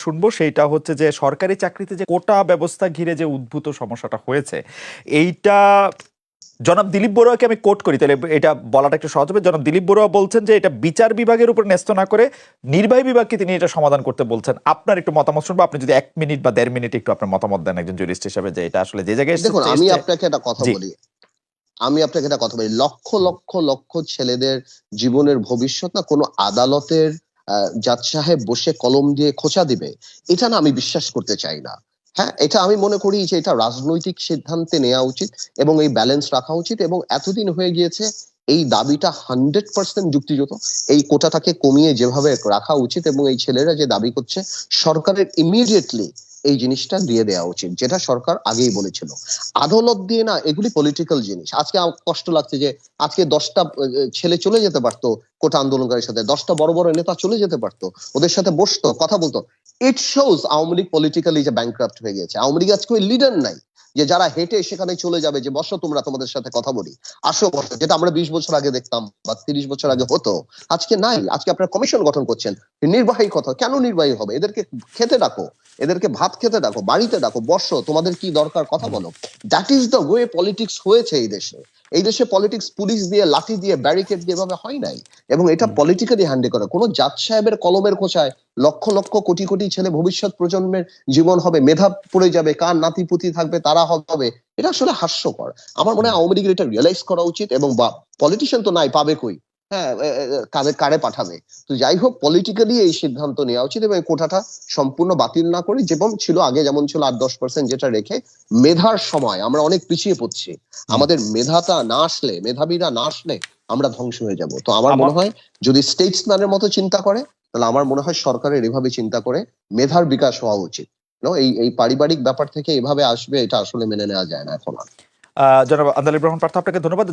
শুনব সেইটা হচ্ছে যে সরকারি চাকরিতে যে কোটা ব্যবস্থা ঘিরে যে উদ্ভূত সমস্যাটা হয়েছে এইটা জনাব দিলীপ বড়ুয়াকে আমি কোট করি তাহলে এটা বলাটা একটু সহজ হবে। জনাব দিলীপ বড়ুয়া বলছেন যে এটা বিচার বিভাগের উপর ন্যস্ত না করে নির্বাহী বিভাগকে তিনি এটা সমাধান করতে বলছেন। আপনার একটু মতামত শুনব আপনি যদি এক মিনিট বা দেড় মিনিট একটু আপনার মতামত দেন একজন জুরিস্ট হিসেবে যে এটা আসলে যে জায়গায় দেখুন আমি আপনাকে একটা কথা বলি আমি আপনাকে একটা কথা বলি লক্ষ লক্ষ লক্ষ ছেলেদের জীবনের ভবিষ্যৎ না কোনো আদালতের জাজ সাহেব বসে কলম দিয়ে খোঁচা দিবে, এটা না আমি বিশ্বাস করতে চাই না। হ্যাঁ এটা আমি মনে করি যে এটা রাজনৈতিক সিদ্ধান্তে নেওয়া উচিত এবং এই ব্যালেন্স রাখা উচিত এবং এতদিন হয়ে গিয়েছে এই দাবিটা হান্ড্রেড পার্সেন্ট যুক্তিযুক্ত। এই কোটাটাকে কমিয়ে যেভাবে রাখা উচিত এবং এই ছেলেরা যে দাবি করছে, সরকারের ইমিডিয়েটলি এই জিনিসটা দিয়ে দেওয়া উচিত, যেটা সরকার আগেই বলেছিল। আদালত দিয়ে না, এগুলি পলিটিক্যাল জিনিস। আজকে কষ্ট লাগছে যে আজকে দশটা ছেলে চলে যেতে পারতো কোটা আন্দোলনকারীর সাথে, দশটা বড় বড় নেতা চলে যেতে পারতো, ওদের সাথে বসতো, কথা বলতো। It shows Awami League politically যে ব্যাংক্রাফ্ট হয়ে গেছে। আওয়ামী লীগ আজকে লিডার নাই। যে যারা হেঁটে সেখানে চলে যাবে, যে বসো তোমরা তোমাদের সাথে কথা বলি। আসো বসো, যেটা আমরা বিশ বছর আগে দেখতাম বা তিরিশ বছর আগে হতো, আজকে নাই। আজকে আপনারা কমিশন গঠন করছেন। নির্বাহী কথা, কেন নির্বাহী হবে? এদেরকে খেতে ডাকো, এদেরকে ভাত খেতে ডাকো, বাড়িতে ডাকো, বসো, তোমাদের কি দরকার কথা বলো। That is the way politics হয়েছে এই দেশে। এই দেশে পলিটিক্স পুলিশ দিয়ে, লাঠি দিয়ে ব্যারিকেড দিয়ে এভাবে হয় নাই। এবং এটা পলিটিক্যালি হ্যান্ডেল করে। কোনো জাজ সাহেবের কলমের খোঁচায় লক্ষ লক্ষ কোটি কোটি ছেলে ভবিষ্যৎ প্রজন্মের জীবন হবে মেধা পড়ে যাবে কার নাতিপুতি থাকবে তারা হবে। এটা আসলে হাস্যকর। আমার মনে হয় আওয়ামী লীগের এটা রিয়েলাইজ করা উচিত এবং বা পলিটিশিয়ান তো নাই পাবে কই? হ্যাঁ এ, কারে পাঠাবে? তো যাই হোক পলিটিক্যালি এই সিদ্ধান্ত নেওয়া উচিত এবং কোটাটা সম্পূর্ণ বাতিল না করে যেমন ছিল আগে যেমন ছিল আট দশ পার্সেন্ট যেটা রেখে মেধার সময় আমরা অনেক পিছিয়ে পড়ছি। আমাদের মেধাটা না আসলে মেধাবীরা না আসলে আমরা ধ্বংস হয়ে যাব। তো আমার আমার- মনে হয় যদি স্টেটসম্যানের মতো চিন্তা করে তাহলে আমার মনে হয় সরকারের এভাবে চিন্তা করে মেধার বিকাশ হওয়া উচিত। এই এই পারিবারিক ব্যাপার থেকে এভাবে আসবে, এটা আসলে মেনে নেওয়া যায় না এখন জনাব আন্দালিব রহমান পার্থ, আপনাকে ধন্যবাদ।